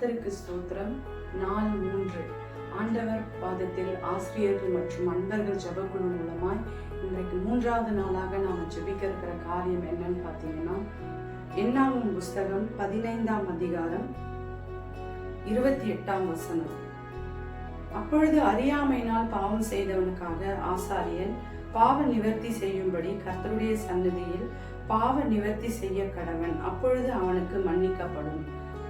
கர்த்தருக்கு ஸ்தோத்திரம். நாள் மூன்று. ஆண்டவர் பாதத்தில் ஆசிரியர்கள் மற்றும் அன்பர்கள் ஜபக்குழு மூலமாய் இன்றைக்கு மூன்றாவது நாளாக நாம் ஜெபிக்க இருக்கிற காரியம் என்னன்னு பார்த்தீங்கன்னா என்னாகும் புஸ்தகம் பதினைந்தாம் அதிகாரம் இருபத்தி எட்டாம் வசனம். அப்பொழுது அறியாமையினால் பாவம் செய்தவனுக்காக ஆசாரியன் பாவ நிவர்த்தி செய்யும்படி கர்த்தருடைய சன்னதியில் பாவ நிவர்த்தி செய்ய கடவன். அப்பொழுது அவனுக்கு மன்னிக்கப்படும்.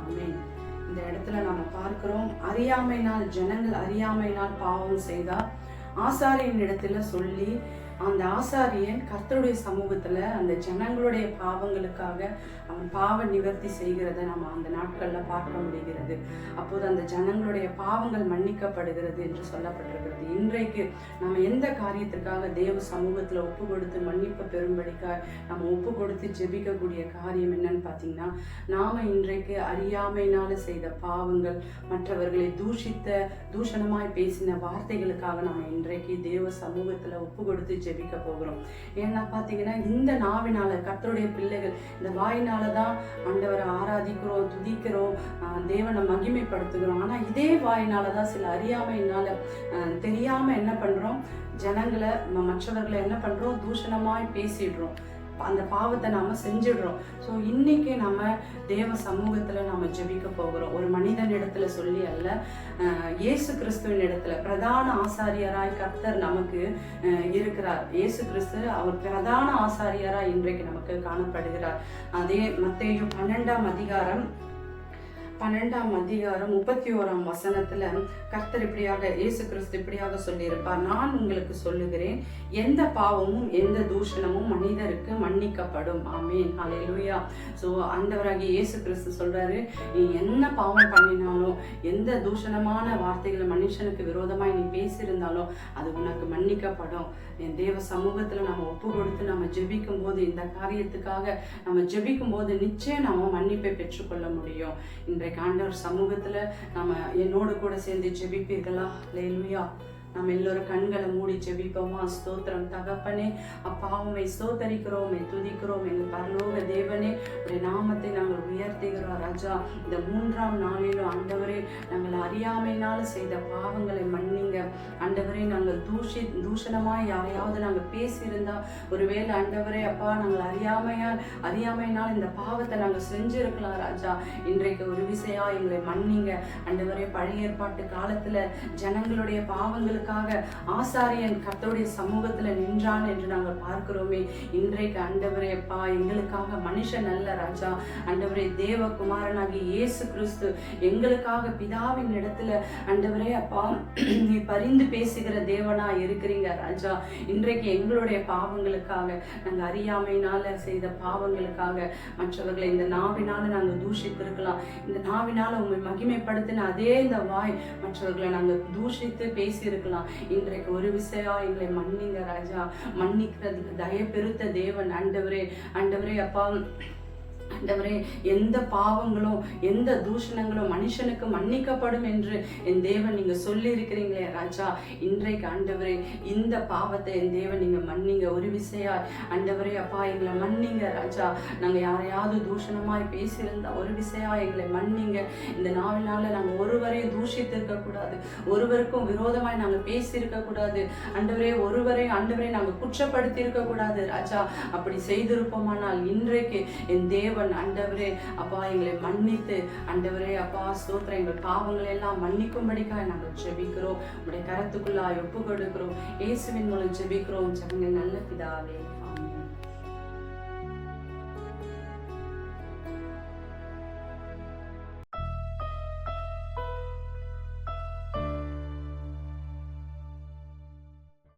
ஆமென். இந்த இடத்துல நாம பார்க்கிறோம். அறியாமையினால் ஜனங்கள் அறியாமையினால் பாவம் செய்தா ஆசாரியன் இடத்துல சொல்லி அந்த ஆசாரியன் கர்த்தருடைய சமூகத்துல அந்த ஜனங்களுடைய பாவங்களுக்காக அவன் பாவ நிவர்த்தி செய்கிறத நம்ம அந்த நாட்கள்ல பார்க்க முடிகிறது. அப்போது அந்த ஜனங்களுடைய பாவங்கள் மன்னிக்கப்படுகிறது என்று சொல்லப்பட்டிருக்கிறது. இன்றைக்கு நம்ம எந்த காரியத்திற்காக தேவ சமூகத்துல ஒப்பு கொடுத்து மன்னிப்பு பெறும்படிக்காக நம்ம ஒப்பு கொடுத்து ஜெபிக்கக்கூடிய காரியம் என்னன்னு பார்த்தீங்கன்னா நாம இன்றைக்கு அறியாமையினால செய்த பாவங்கள் மற்றவர்களை தூஷித்த தூஷணமாய் பேசின வார்த்தைகளுக்காக நம்ம இன்றைக்கு தேவ சமூகத்துல ஒப்பு கொடுத்து ஜெபிக்க போகிறோம். ஏன்னா பார்த்தீங்கன்னா இந்த நாவினால கத்தருடைய பிள்ளைகள் இந்த வாயினால தான் ஆண்டவரை ஆராதிக்கிறோம் துதிக்கிறோம் தேவனை மகிமைப்படுத்துகிறோம். ஆனா இதே வாயினால தான் சில அறியாமையினால் ஆஹ் தெரியாம என்ன பண்றோம்? ஜனங்களை மற்றவர்களை என்ன பண்றோம்? தூஷணமாய் பேசிடுறோம். அந்த பாவத்தை நாம செஞ்சிடுறோம். ஸோ இன்னைக்கு நம்ம தேவ சமூகத்தில் நாம் ஜெபிக்க போகிறோம். ஒரு மனிதன் இடத்துல சொல்லி அல்ல இயேசு கிறிஸ்துவின் இடத்துல பிரதான ஆசாரியராய் கர்த்தர் நமக்கு இருக்கிறார். இயேசு கிறிஸ்து அவர் பிரதான ஆசாரியராய் இன்றைக்கு நமக்கு காணப்படுகிறார். அதே மத்தேயு பன்னெண்டாம் அதிகாரம் பன்னெண்டாம் அதிகாரம் முப்பத்தி ஓராம் வசனத்துல கர்த்தர் இப்படியாக இயேசு கிறிஸ்து இப்படியாக சொல்லியிருப்பார். நான் உங்களுக்கு சொல்லுகிறேன் எந்த பாவமும் எந்த தூஷணமும் மனிதருக்கு மன்னிக்கப்படும். ஆமேன். ஹalleluya. ஸோ ஆண்டவராகிய இயேசு கிறிஸ்து சொல்றாரு நீ என்ன பாவம் பண்ணினாலும் எந்த தூஷணமான வார்த்தைகளை மனுஷனுக்கு விரோதமாய் நீ பேசியிருந்தாலும் அது உனக்கு மன்னிக்கப்படும். என் தேவ சமூகத்துல நம்ம ஒப்பு கொடுத்து நம்ம ஜெபிக்கும் போது இந்த காரியத்துக்காக நம்ம ஜெபிக்கும் போது நிச்சயம் நம்ம மன்னிப்பை பெற்றுக்கொள்ள முடியும். இன்றைக்கு ஆண்டவர் சமூகத்தில் நம்ம என்னோடு கூட சேர்ந்து ஜெபிப்பீர்களா? லேலுயா நம்ம எல்லோரும் கண்களை மூடி ஜெபிப்போமா? ஸ்தோத்திரம் தகப்பனே அப்பா உண்மை ஸ்தோத்தரிக்கிறோம் துதிக்கிறோம் எங்கள் பரலோக தேவனே உடைய நாமத்தை நாங்கள் உயர்த்துகிறோம் ராஜா. இந்த மூன்றாம் நாளிலும் ஆண்டவரே நாங்கள் அறியாமையினால் செய்த பாவங்களை மன்னிங்க. ஆண்டவரே நாங்கள் தூஷி தூஷணமாக யாரையாவது நாங்கள் பேசியிருந்தா ஒருவேளை ஆண்டவரே அப்பா நாங்கள் அறியாமையால் அறியாமையினால் இந்த பாவத்தை நாங்கள் செஞ்சிருக்கலாம் ராஜா. இன்றைக்கு ஒரு விசையா எங்களை மன்னிங்க. ஆண்டவரே பழைய ஏற்பாட்டு காலத்தில் ஜனங்களுடைய எங்களுக்காக ஆசாரியன் கர்த்தருடைய சமூகத்துல நின்றான் என்று நாங்கள் பார்க்கிறோமே. இன்றைக்கு அண்டவரே அப்பா எங்களுக்காக மனுஷன் அல்ல ராஜா. அண்டவரே தேவகுமாரனாகிய இயேசு கிறிஸ்து எங்களுக்காக பிதாவின் இடத்துல அண்டவரே அப்பா நீ பரிந்து பேசுகிற தேவனா இருக்கிறீங்க ராஜா. இன்றைக்கு எங்களுடைய பாவங்களுக்காக நாங்கள் அறியாமையினால செய்த பாவங்களுக்காக மற்றவர்களை இந்த நாவினால நாங்கள் தூஷித்திருக்கலாம். இந்த நாவினால உண்மை மகிமைப்படுத்தின அதே இந்த வாய் மற்றவர்களை நாங்கள் தூஷித்து பேசியிருக்கலாம். இன்றைக்கு ஒரு விசையா எங்களை மன்னிங்க ராஜா. மன்னிக்கிறதுக்கு தயப்பெருத்த பெருத்த தேவன். ஆண்டவரே ஆண்டவரே அப்பா. ஆண்டவரே எந்த பாவங்களும் எந்த தூஷணங்களும் மனுஷனுக்கு மன்னிக்கப்படும் என்று என் தேவன் நீங்க சொல்லி இருக்கிறீங்களே ராஜா. இன்றைக்கு ஆண்டவரே இந்த பாவத்தை என் தேவன் நீங்க மன்னிங்க ஒரு விசையா ஆண்டவரே அப்பா எங்களை மன்னிங்க ராஜா. நாங்க யாரையாவது தூஷணமாய் பேசியிருந்தா ஒரு விசையா எங்களை மன்னிங்க. இந்த நாவினால நாங்க ஒருவரையும் தூஷித்திருக்க கூடாது. ஒருவருக்கும் விரோதமாய் நாங்க பேசியிருக்க கூடாது. ஆண்டவரே ஒருவரை ஆண்டவரை நாங்க குற்றப்படுத்தி இருக்க கூடாது ராஜா. அப்படி செய்திருப்போமானால் இன்றைக்கு என் தேவன் தேவன் ஆண்டவரே அப்பா எங்களை மன்னித்து ஆண்டவரே அப்பா ஸ்தோத்திரம். எங்கள் பாவங்களை எல்லாம் மன்னிக்கும்படிக்காக நாங்கள் ஜெபிக்கிறோம். உடைய கரத்துக்குள்ளாய் ஒப்பு கொடுக்கிறோம் இயேசுவின் மூலம் ஜெபிக்கிறோம். ஜெபங்கள் நல்ல பிதாவே.